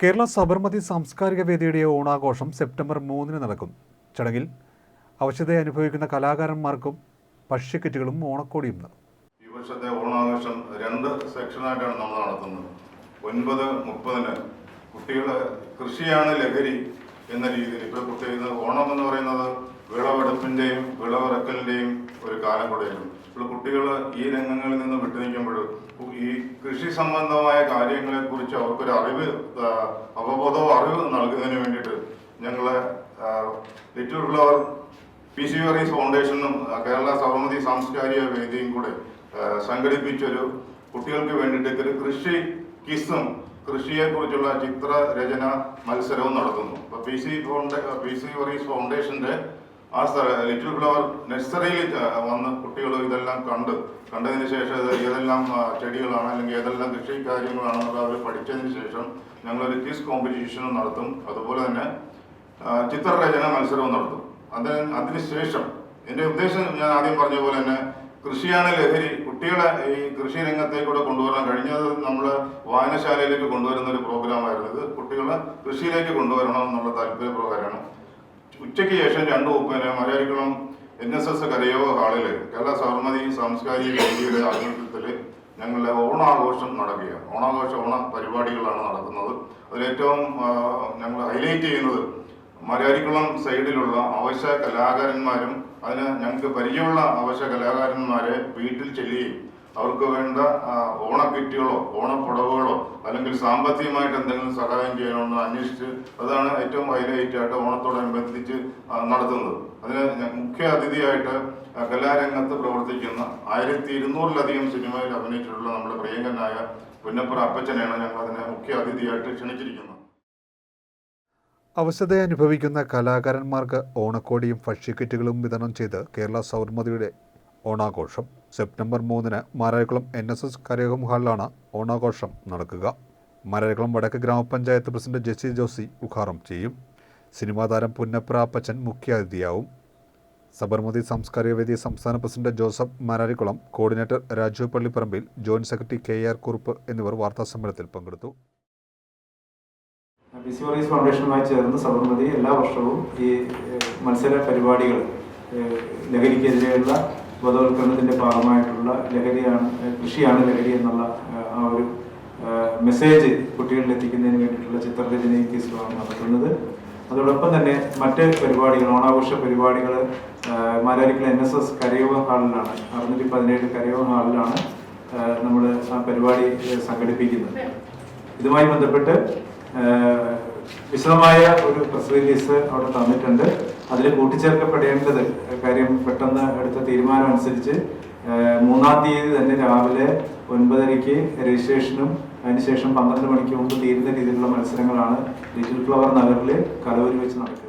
കേരള സബർമതി സാംസ്കാരിക വേദിയുടെ ഓണാഘോഷം സെപ്റ്റംബർ മൂന്നിന് നടക്കും. ചടങ്ങിൽ അവശത അനുഭവിക്കുന്ന കലാകാരന്മാർക്കും ഭക്ഷ്യക്കിറ്റുകളും ഓണക്കോടിയും ഈ വർഷത്തെ ഓണാഘോഷം രണ്ട് സെക്ഷനായിട്ടാണ് നമ്മൾ നടത്തുന്നത്. ഒൻപത് മുപ്പതിന് കുട്ടികൾ കൃഷിയാണ് ലഹരി എന്ന രീതിയിൽ. ഇപ്പോൾ കുട്ടികൾ ഓണം എന്ന് പറയുന്നത് വിളവെടുപ്പിന്റെയും വിളവിറക്കലിന്റെയും ഒരു കാലം കൂടെയാണ് ഇപ്പോൾ കുട്ടികൾ ഈ രംഗങ്ങളിൽ നിന്ന് വിട്ടുനിൽക്കുമ്പോൾ ഈ കൃഷി സംബന്ധമായ കാര്യങ്ങളെ കുറിച്ച് അവർക്കൊരു അറിവ് അവബോധവും അറിവ് നൽകുന്നതിന് വേണ്ടിയിട്ട് ഞങ്ങൾ little flower P C Varees ഫൗണ്ടേഷനും Kerala Saumathi സാംസ്കാരിക വേദിയും കൂടെ സംഘടിപ്പിച്ചൊരു കുട്ടികൾക്ക് വേണ്ടിയിട്ട് ഒരു കൃഷി കിസ്സും കൃഷിയെക്കുറിച്ചുള്ള ചിത്ര രചന മത്സരവും നടത്തുന്നു. അപ്പോൾ പി സി ഫൗണ്ട പി സി വറീസ് ഫൗണ്ടേഷന്റെ ആ ലിറ്റിൽ ഫ്ലവർ നഴ്സറിയിൽ വന്ന് കുട്ടികൾ ഇതെല്ലാം കണ്ട് കണ്ടതിന് ശേഷം ഇത് ഏതെല്ലാം ചെടികളാണ് അല്ലെങ്കിൽ ഏതെല്ലാം കൃഷി കാര്യങ്ങളാണെന്നൊക്കെ അവർ പഠിച്ചതിന് ശേഷം ഞങ്ങളൊരു ക്വിസ് കോമ്പറ്റീഷനും നടത്തും. അതുപോലെ തന്നെ ചിത്രരചന മത്സരവും നടത്തും. അതിന് ശേഷം എന്റെ ഉദ്ദേശം ഞാൻ ആദ്യം പറഞ്ഞ പോലെ തന്നെ കൃഷിയാണ് ലഹരി. കുട്ടികളെ ഈ കൃഷി രംഗത്തേക്കൂടെ കൊണ്ടുവരാൻ കഴിഞ്ഞത് നമ്മൾ വായനശാലയിലേക്ക് കൊണ്ടുവരുന്ന ഒരു പ്രോഗ്രാമായിരുന്നു ഇത്. കുട്ടികളെ കൃഷിയിലേക്ക് കൊണ്ടുവരണം എന്നുള്ള താല്പര്യപ്രകാരമാണ്. ഉച്ചയ്ക്ക് ശേഷം രണ്ടു മുപ്പതിന് മലയാളികളും എൻ എസ് എസ് കരയോഗ ഹാളിൽ. കേരള സർമതി സാംസ്കാരിക വേദിയുടെ ആഭിമുഖ്യത്തിൽ ഞങ്ങളുടെ ഓണാഘോഷം നടക്കുക ഓണാഘോഷ ഓണ പരിപാടികളാണ് നടക്കുന്നത്. അതിലേറ്റവും ഞങ്ങൾ ഹൈലൈറ്റ് ചെയ്യുന്നത് മലയാളിക്കുളം സൈഡിലുള്ള അവശ്യ കലാകാരന്മാരും അതിന് ഞങ്ങൾക്ക് പരിചയമുള്ള അവശ്യ കലാകാരന്മാരെ വീട്ടിൽ ചെല്ലുകയും അവർക്ക് വേണ്ട ഓണക്കിറ്റുകളോ ഓണപ്പുടവുകളോ അല്ലെങ്കിൽ സാമ്പത്തികമായിട്ട് എന്തെങ്കിലും സഹായം ചെയ്യണമെന്ന് അന്വേഷിച്ച് അതാണ് ഏറ്റവും ഹൈലൈറ്റ് ആയിട്ട് ഓണത്തോടനുബന്ധിച്ച് നടത്തുന്നത്. അതിന് മുഖ്യ അതിഥിയായിട്ട് കലാരംഗത്ത് പ്രവർത്തിക്കുന്ന ആയിരത്തി ഇരുന്നൂറിലധികം സിനിമയിൽ അഭിനയിച്ചിട്ടുള്ള നമ്മുടെ പ്രിയങ്കനായ പുന്നപ്പുറ അപ്പച്ചനെയാണ് ഞങ്ങൾ അതിനെ മുഖ്യ അതിഥിയായിട്ട് ക്ഷണിച്ചിരിക്കുന്നത്. അവശത അനുഭവിക്കുന്ന കലാകാരന്മാർക്ക് ഓണക്കോടിയും ഭക്ഷ്യക്കിറ്റുകളും വിതരണം ചെയ്ത് കേരള സൗർമതിയുടെ ഓണാഘോഷം. സെപ്റ്റംബർ മൂന്നിന് മാരാരിക്കുളം എൻ എസ് എസ് കരയോഗം ഹാളിലാണ് ഓണാഘോഷം നടക്കുക. മാരാരിക്കുളം വടക്ക് ഗ്രാമപഞ്ചായത്ത് പ്രസിഡന്റ് ജെസ്സി ജോസി ഉദ്ഘാടനം ചെയ്യും. സിനിമാ താരം പുന്നപ്ര അപ്പച്ചൻ മുഖ്യാതിഥിയാവും. സബർമതി സാംസ്കാരിക വേദി സംസ്ഥാന president Joseph Mararikulam coordinator Raju Pallipparambil joint secretary K R Kurup എന്നിവർ വാർത്താസമ്മേളനത്തിൽ പങ്കെടുത്തു. ഫൗണ്ടേഷനുമായി ചേർന്ന് സബർമതി എല്ലാ വർഷവും ഈ മത്സര പരിപാടികൾ ലഹരിക്കെതിരെയുള്ള ബോധവൽക്കരണത്തിന്റെ ഭാഗമായിട്ടുള്ള ലഹരിയാണ് കൃഷിയാണ് ലഹരി എന്നുള്ള ആ ഒരു മെസ്സേജ് കുട്ടികളിൽ എത്തിക്കുന്നതിന് വേണ്ടിയിട്ടുള്ള ചിത്രരചനയും കേസുകളാണ് നടത്തുന്നത് അതോടൊപ്പം തന്നെ മറ്റ് പരിപാടികൾ ഓണാഘോഷ പരിപാടികൾ മാരാരിക്കൽ എൻ എസ് എസ് കരയോഗ ഹാളിലാണ് അറുന്നൂറ്റി പതിനേഴ് കരയോഗ ഹാളിലാണ് നമ്മൾ ആ പരിപാടി സംഘടിപ്പിക്കുന്നത്. ഇതുമായി ബന്ധപ്പെട്ട് വിശദമായ ഒരു പ്രസ് റിലീസ് അവിടെ തന്നിട്ടുണ്ട്. അതിൽ കൂട്ടിച്ചേർക്കപ്പെടേണ്ടത് കാര്യം പെട്ടെന്ന് എടുത്ത തീരുമാനം അനുസരിച്ച് മൂന്നാം തീയതി തന്നെ രാവിലെ ഒൻപതരയ്ക്ക് രജിസ്ട്രേഷനും അതിനുശേഷം പന്ത്രണ്ട് മണിക്ക് മുമ്പ് തീരുന്ന രീതിയിലുള്ള മത്സരങ്ങളാണ് ലിറ്റിൽ ഫ്ലവർ നഗറിൽ കലൂരി വെച്ച് നടക്കുന്നത്.